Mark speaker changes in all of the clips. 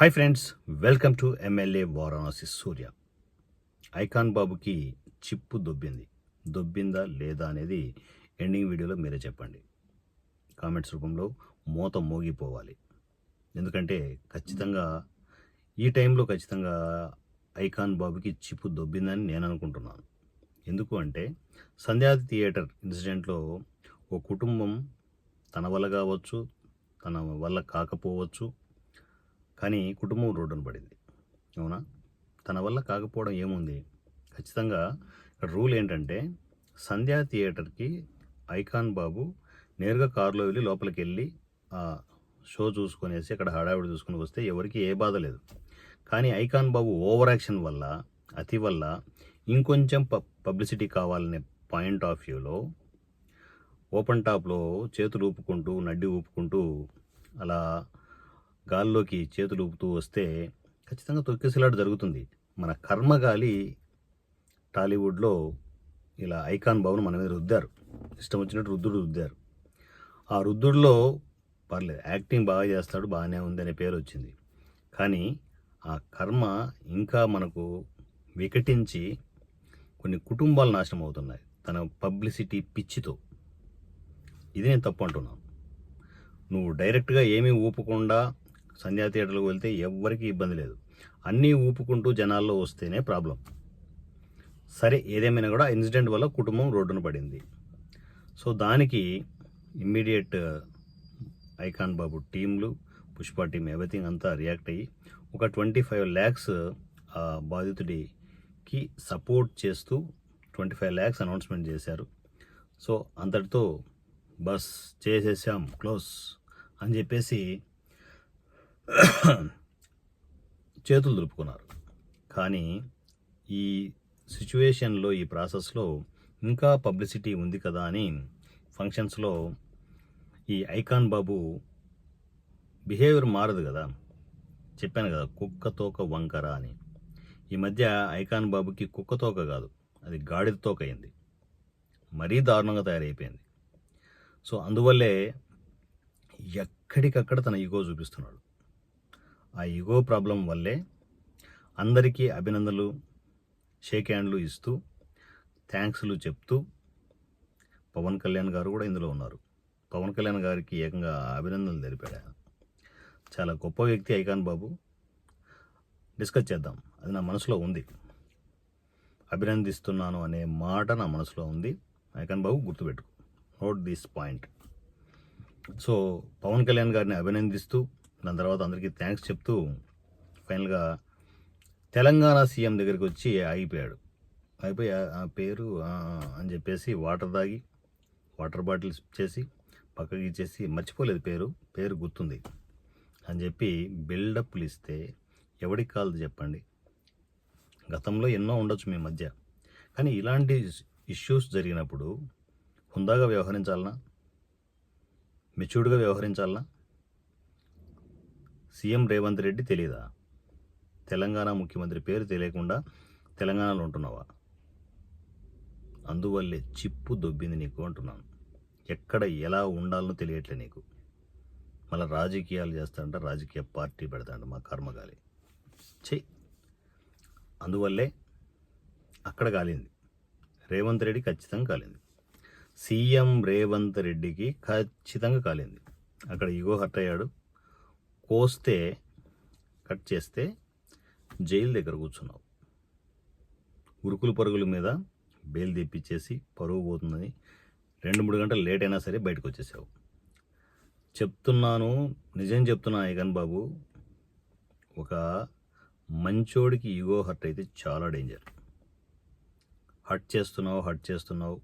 Speaker 1: Hi friends welcome to MLA Varanasi Surya icon బాబుకి చిప్పు దొబ్బింది దొబ్బిందా లేదా అనేది ఎండింగ్ వీడియోలో మీరే చెప్పండి. కామెంట్స్ రూపంలో మూత మోగిపోవాలి. ఎందుకంటే ఖచ్చితంగా ఈ టైంలో ఖచ్చితంగా ఐకాన్ బాబుకి చిప్పు దొబ్బిందని నేను అనుకుంటున్నాను. ఎందుకు అంటే సంధ్యాది థియేటర్ ఇన్సిడెంట్లో ఓ కుటుంబం తన వల్ల కావచ్చు తన వల్ల కాకపోవచ్చు కానీ కుటుంబం రోడ్డున పడింది. అవునా? తన వల్ల కాకపోవడం ఏముంది? ఖచ్చితంగా రూల్ ఏంటంటే సంధ్యా థియేటర్కి ఐకాన్ బాబు నేరుగా కారులో వెళ్ళి లోపలికి వెళ్ళి ఆ షో చూసుకునేసి అక్కడ హడావిడి చూసుకుని వస్తే ఎవరికి ఏ బాధ లేదు. కానీ ఐకాన్ బాబు ఓవర్ యాక్షన్ వల్ల అతి వల్ల ఇంకొంచెం ప పబ్లిసిటీ కావాలనే పాయింట్ ఆఫ్ వ్యూలో ఓపెన్ టాప్లో చేతులు ఊపుకుంటూ నడ్డి ఊపుకుంటూ అలా గాల్లోకి చేతులు ఊపుతూ వస్తే ఖచ్చితంగా తొక్కిసలాట జరుగుతుంది. మన కర్మగాలి టాలీవుడ్లో ఇలా ఐకాన్ భవన్ మన మీద రుద్దారు. ఇష్టం వచ్చినట్టు రుద్దుడు రుద్దారు. ఆ రుద్దుడిలో పర్లేదు యాక్టింగ్ బాగా చేస్తాడు బాగానే ఉంది అనే పేరు వచ్చింది. కానీ ఆ కర్మ ఇంకా మనకు వికటించి కొన్ని కుటుంబాలు నాశనం అవుతున్నాయి తన పబ్లిసిటీ పిచ్చితో. ఇది నేను తప్పు అంటున్నాను. నువ్వు డైరెక్ట్గా ఏమీ ఊపకుండా సంధ్యా థియేటర్లకు వెళ్తే ఎవ్వరికీ ఇబ్బంది లేదు. అన్నీ ఊపుకుంటూ జనాల్లో వస్తేనే ప్రాబ్లం. సరే ఏదేమైనా కూడా ఇన్సిడెంట్ వల్ల కుటుంబం రోడ్డున పడింది. సో దానికి ఇమ్మీడియట్ ఐకాన్ బాబు టీంలు పుష్ప టీం ఎవ్రీథింగ్ అంతా రియాక్ట్ అయ్యి ఒక ట్వంటీ ఫైవ్ ల్యాక్స్ ఆ బాధితుడికి సపోర్ట్ చేస్తూ ట్వంటీ ఫైవ్ ల్యాక్స్ అనౌన్స్మెంట్ చేశారు. సో అంతటితో బస్ చేసేసాం క్లోజ్ అని చెప్పేసి చేతులు దులుపుకున్నారు. కానీ ఈ సిచ్యువేషన్లో ఈ ప్రాసెస్లో ఇంకా పబ్లిసిటీ ఉంది కదా అని ఫంక్షన్స్లో ఈ ఐకాన్ బాబు బిహేవియర్ మారదు కదా. చెప్పాను కదా కుక్క తోక వంకర అని. ఈ మధ్య ఐకాన్ బాబుకి కుక్క తోక కాదు అది గాడిద తోక అయింది. మరీ దారుణంగా తయారైపోయింది. సో అందువల్లే ఎక్కడికక్కడ తన ఈగో చూపిస్తున్నాడు. ఆ ఈగో ప్రాబ్లం వల్లే అందరికీ అభినందనలు షేక్ హ్యాండ్లు ఇస్తూ థ్యాంక్స్లు చెప్తూ పవన్ కళ్యాణ్ గారు కూడా ఇందులో ఉన్నారు. పవన్ కళ్యాణ్ గారికి ఏకంగా అభినందనలు తెలిపాడు? చాలా గొప్ప వ్యక్తి ఐకాన్ బాబు. డిస్కస్ చేద్దాం. అది నా మనసులో ఉంది. అభినందిస్తున్నాను అనే మాట నా మనసులో ఉంది. ఐకాన్ బాబు గుర్తుపెట్టుకో. Note this point so Pawan Kalyan గారిని అభినందిస్తూ దాని తర్వాత అందరికీ థ్యాంక్స్ చెప్తూ ఫైనల్గా తెలంగాణ సీఎం దగ్గరికి వచ్చి ఆగిపోయాడు. అయిపోయి ఆ- పేరు అని చెప్పేసి వాటర్ తాగి వాటర్ బాటిల్స్ చేసి పక్కకి ఇచ్చేసి మర్చిపోలేదు పేరు పేరు గుర్తుంది. అని చెప్పి బిల్డప్లు ఇస్తే ఎవడికి కాదు చెప్పండి. గతంలో ఎన్నో ఉండొచ్చు మీ మధ్య. కానీ ఇలాంటి ఇష్యూస్ జరిగినప్పుడు హుందాగా వ్యవహరించాలనా? మెచ్యూర్డ్గా వ్యవహరించాలనా? సీఎం రేవంత్ రెడ్డి తెలియదా తెలంగాణ ముఖ్యమంత్రి పేరు తెలియకుండా తెలంగాణలో ఉంటున్నావా? అందువల్లే చిప్పు దొబ్బింది నీకు అంటున్నాను. ఎక్కడ ఎలా ఉండాలనో తెలియట్లే నీకు. మళ్ళీ రాజకీయాలు చేస్తాడంట రాజకీయ పార్టీ పెడతాడు మా కర్మగాలి. చెయ్యి అందువల్లే అక్కడ కాలింది. రేవంత్ రెడ్డి ఖచ్చితంగా కాలింది. సీఎం రేవంత్ రెడ్డికి ఖచ్చితంగా కాలింది. అక్కడ ఇగో హర్ట్ అయ్యాడు. కోస్తే కట్ చేస్తే జైలు దగ్గర కూర్చున్నావు. ఉరుకులు పరుగుల మీద బెయిల్ తెప్పించేసి పరుగు పోతుందని రెండు మూడు గంటలు లేట్ అయినా సరే బయటకు వచ్చేసావు. చెప్తున్నాను నిజం చెప్తున్నా ఐగన్ బాబు. ఒక మంచోడికి ఈగో హర్ట్ అయితే చాలా డేంజర్. హర్ట్ చేస్తున్నావు హర్ట్ చేస్తున్నావు.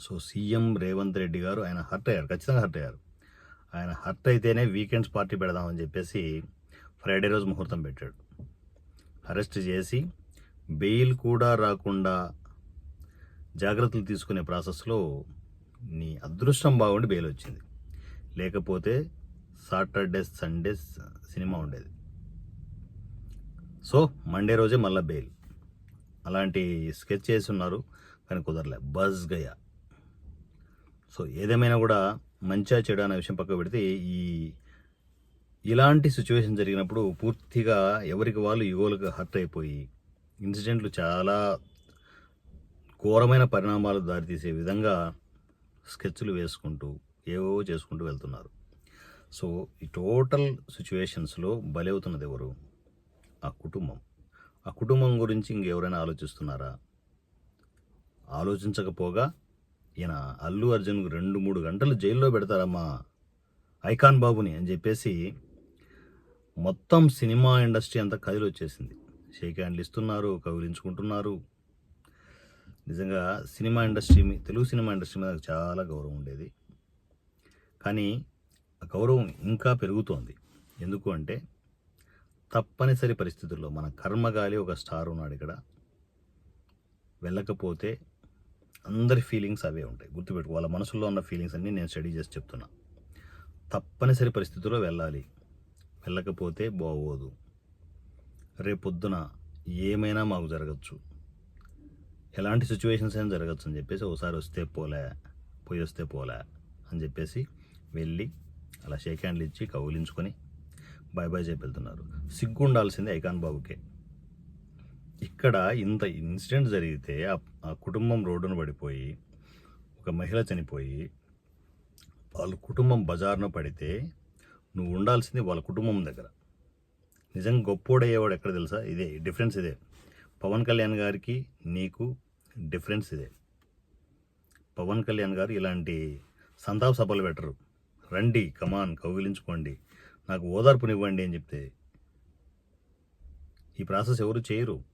Speaker 1: సో సీఎం రేవంత్ రెడ్డి గారు ఆయన హర్ట్ అయ్యారు ఖచ్చితంగా హర్ట్ అయ్యారు. ఆయన హర్ట్ అయితేనే వీకెండ్స్ పార్టీ పెడదామని చెప్పేసి ఫ్రైడే రోజు ముహూర్తం పెట్టాడు. అరెస్ట్ చేసి బెయిల్ కూడా రాకుండా జాగ్రత్తలు తీసుకునే ప్రాసెస్లో నీ అదృష్టం బాగుండి బెయిల్ వచ్చింది. లేకపోతే సాటర్డే సండే సినిమా ఉండేది. సో మండే రోజే మళ్ళీ బెయిల్. అలాంటి స్కెచ్ చేసి ఉన్నారు కానీ కుదరలే. బజ్ గయా. సో ఏదేమైనా కూడా మంచిగా చెడు అనే విషయం పక్క పెడితే ఈ ఇలాంటి సిచ్యువేషన్ జరిగినప్పుడు పూర్తిగా ఎవరికి వాళ్ళు యువలకు హర్ట్ అయిపోయి ఇన్సిడెంట్లు చాలా ఘోరమైన పరిణామాలు దారితీసే విధంగా స్కెచ్లు వేసుకుంటూ ఏవో చేసుకుంటూ వెళ్తున్నారు. సో ఈ టోటల్ సిచ్యువేషన్స్లో బలవుతున్నది ఎవరు? ఆ కుటుంబం. ఆ కుటుంబం గురించి ఇంకెవరైనా ఆలోచిస్తున్నారా? ఆలోచించకపోగా ఈయన అల్లు అర్జున్కు రెండు మూడు గంటలు జైల్లో పెడతారమ్మా ఐకాన్ బాబుని అని చెప్పేసి మొత్తం సినిమా ఇండస్ట్రీ అంతా కదిలి వచ్చేసింది షేక్ హ్యాండ్లు ఇస్తున్నారు కౌలించుకుంటున్నారు నిజంగా సినిమా ఇండస్ట్రీ మీ- తెలుగు సినిమా ఇండస్ట్రీ మీద నాకు చాలా గౌరవం ఉండేది. కానీ ఆ గౌరవం ఇంకా పెరుగుతోంది. ఎందుకు అంటే తప్పనిసరి పరిస్థితుల్లో మన కర్మగాలి ఒక స్టార్ ఉన్నాడు ఇక్కడ. వెళ్ళకపోతే అందరి ఫీలింగ్స్ అవే ఉంటాయి. గుర్తుపెట్టుకో వాళ్ళ మనసులో ఉన్న ఫీలింగ్స్ అన్నీ నేను స్టడీ చేసి చెప్తున్నా. తప్పనిసరి పరిస్థితుల్లో వెళ్ళాలి. వెళ్ళకపోతే బాగోదు. రేపొద్దున ఏమైనా మాకు జరగచ్చు. ఎలాంటి సిచ్యువేషన్స్ అయినా జరగచ్చు అని చెప్పేసి ఒకసారి వస్తే పోలే పోయి వస్తే పోలే అని చెప్పేసి వెళ్ళి అలా షేక్ హ్యాండ్లు ఇచ్చి కౌలించుకొని బాయ్ బాయ్ చెప్పి వెళ్తున్నారు. సిగ్గు ఉండాల్సింది ఐకాన్ బాబుకే. ఇక్కడ ఇంత ఇన్సిడెంట్ జరిగితే ఆ- కుటుంబం రోడ్డున పడిపోయి ఒక మహిళ చనిపోయి వాళ్ళ కుటుంబం బజార్ను పడితే నువ్వు ఉండాల్సింది వాళ్ళ కుటుంబం దగ్గర. నిజంగా గొప్పోడయ్యేవాడు ఎక్కడ తెలుసా? ఇదే డిఫరెన్స్ ఇదే. పవన్ కళ్యాణ్ గారికి నీకు డిఫరెన్స్ ఇదే. పవన్ కళ్యాణ్ గారు ఇలాంటి సంతాప సభలు పెట్టరు. రండి కమాన్ కౌగిలించుకోండి. నాకు ఓదార్పునివ్వండి అని చెప్తే ఈ ప్రాసెస్ ఎవరు చేయరు.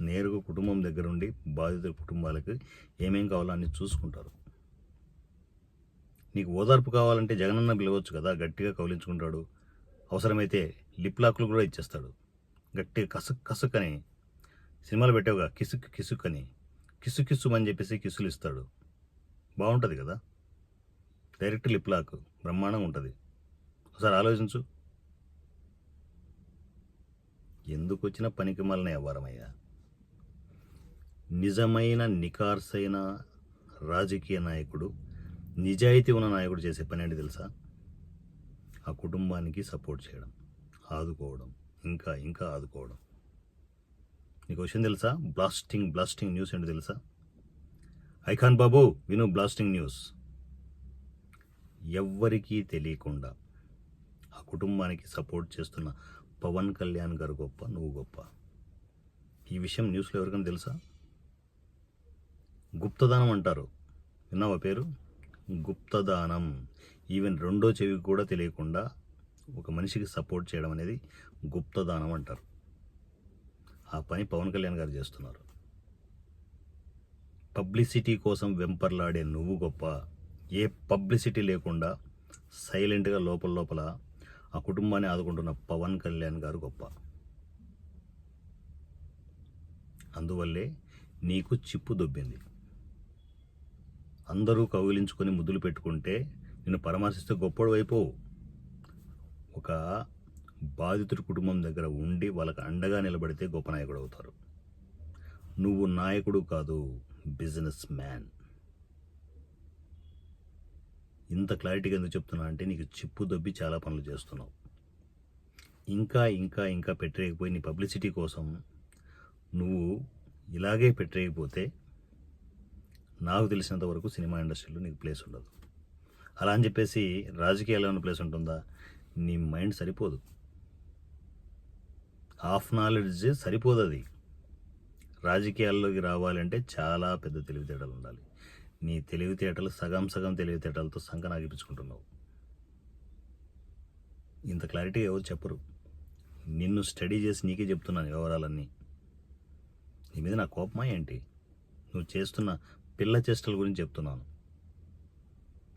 Speaker 1: నేరుగా కుటుంబం దగ్గర ఉండి బాధితుల కుటుంబాలకు ఏమేం కావాలో అన్ని చూసుకుంటారు. నీకు ఓదార్పు కావాలంటే జగనన్న పిలవచ్చు కదా గట్టిగా కౌలించుకుంటాడు. అవసరమైతే లిప్ లాక్లు కూడా ఇచ్చేస్తాడు. గట్టిగా కసుక్ కసుక్ అని సినిమాలు పెట్టావుగా కిసుక్ కిసుక్ అని కిసు కిసు అని చెప్పేసి కిసులు ఇస్తాడు. బాగుంటుంది కదా? డైరెక్ట్ లిప్ లాక్ బ్రహ్మాండంగా ఉంటుంది. ఒకసారి ఆలోచించు. ఎందుకు వచ్చిన పనికి మళ్ళీ అవ్వారమయ్యా నిజమైన నికార్సైన రాజకీయ నాయకుడు నిజాయితీ ఉన్న నాయకుడు చేసే పని ఏంటి తెలుసా? ఆ కుటుంబానికి సపోర్ట్ చేయడం ఆదుకోవడం ఇంకా ఇంకా ఆదుకోవడం. నీకు విషయం తెలుసా? బ్లాస్టింగ్ బ్లాస్టింగ్ న్యూస్ ఏంటి తెలుసా? ఐఖాన్ బాబు విను బ్లాస్టింగ్ న్యూస్. ఎవ్వరికీ తెలియకుండా ఆ కుటుంబానికి సపోర్ట్ చేస్తున్న పవన్ కళ్యాణ్ గారు గొప్ప నువ్వు గొప్ప. ఈ విషయం న్యూస్లో ఎవరికైనా తెలుసా? గుప్తదానం అంటారు. విన్నావా పేరు? గుప్తదానం. ఈవెన్ రెండో చెవి కూడా తెలియకుండా ఒక మనిషికి సపోర్ట్ చేయడం అనేది గుప్తదానం అంటారు. ఆ పని పవన్ కళ్యాణ్ గారు చేస్తున్నారు. పబ్లిసిటీ కోసం వెంపర్లాడే నువ్వు గొప్ప. ఏ పబ్లిసిటీ లేకుండా సైలెంట్గా లోపల లోపల ఆ కుటుంబాన్ని ఆదుకుంటున్న పవన్ కళ్యాణ్ గారు గొప్ప. అందువల్లే నీకు చిప్పు దొబ్బింది. అందరూ కౌగిలించుకొని ముద్దులు పెట్టుకుంటే నిన్ను పరామర్శిస్తే గొప్పడు వైపు ఒక బాధితుడి కుటుంబం దగ్గర ఉండి వాళ్ళకి అండగా నిలబడితే గొప్ప నాయకుడు అవుతారు. నువ్వు నాయకుడు కాదు బిజినెస్ మ్యాన్. ఇంత క్లారిటీగా ఎందుకు చెప్తున్నా అంటే నీకు చిప్పు దొబ్బి చాలా పనులు చేస్తున్నావు. ఇంకా ఇంకా ఇంకా పెట్టలేకపోయి నీ పబ్లిసిటీ కోసం నువ్వు ఇలాగే పెట్టలేకపోతే నాకు తెలిసినంత వరకు సినిమా ఇండస్ట్రీలో నీకు ప్లేస్ ఉండదు. అలా అని చెప్పేసి రాజకీయాల్లో ఉన్న ప్లేస్ ఉంటుందా? నీ మైండ్ సరిపోదు. హాఫ్ నాలెడ్జ్ సరిపోదు అది. రాజకీయాల్లోకి రావాలంటే చాలా పెద్ద తెలివితేటలు ఉండాలి. నీ తెలివితేటలు సగం సగం తెలివితేటలతో సంఖ నాగిపించుకుంటున్నావు ఇంత క్లారిటీ ఎవరు చెప్పరు. నిన్ను స్టడీ చేసి నీకే చెప్తున్నాను వివరాలన్నీ నీ మీద నా కోపమా ఏంటి? నువ్వు చేస్తున్న పిల్ల చేష్టల గురించి చెప్తున్నాను.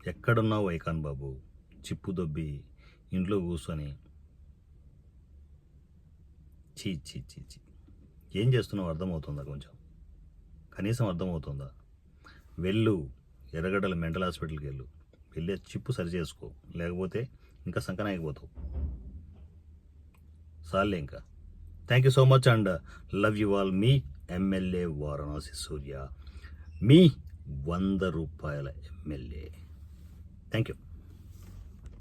Speaker 1: ఎక్కడున్నావు వైకాన్ బాబు? చిప్పు దొబ్బి ఇంట్లో కూర్చొని. చీ చీ చీ చీ ఏం చేస్తున్నావు? అర్థమవుతుందా కొంచెం? కనీసం అర్థమవుతుందా? వెళ్ళు ఎర్రగడ్డల మెంటల్ హాస్పిటల్కి వెళ్ళు. వెళ్ళి చిప్పు సరి చేసుకో. లేకపోతే ఇంకా సంకనాయకపోతావు. సార్లే ఇంకా. Thank you so much and love you all. Me MLA Varanasi Surya. మీ వంద రూపాయల ఎమ్మెల్యే. Thank you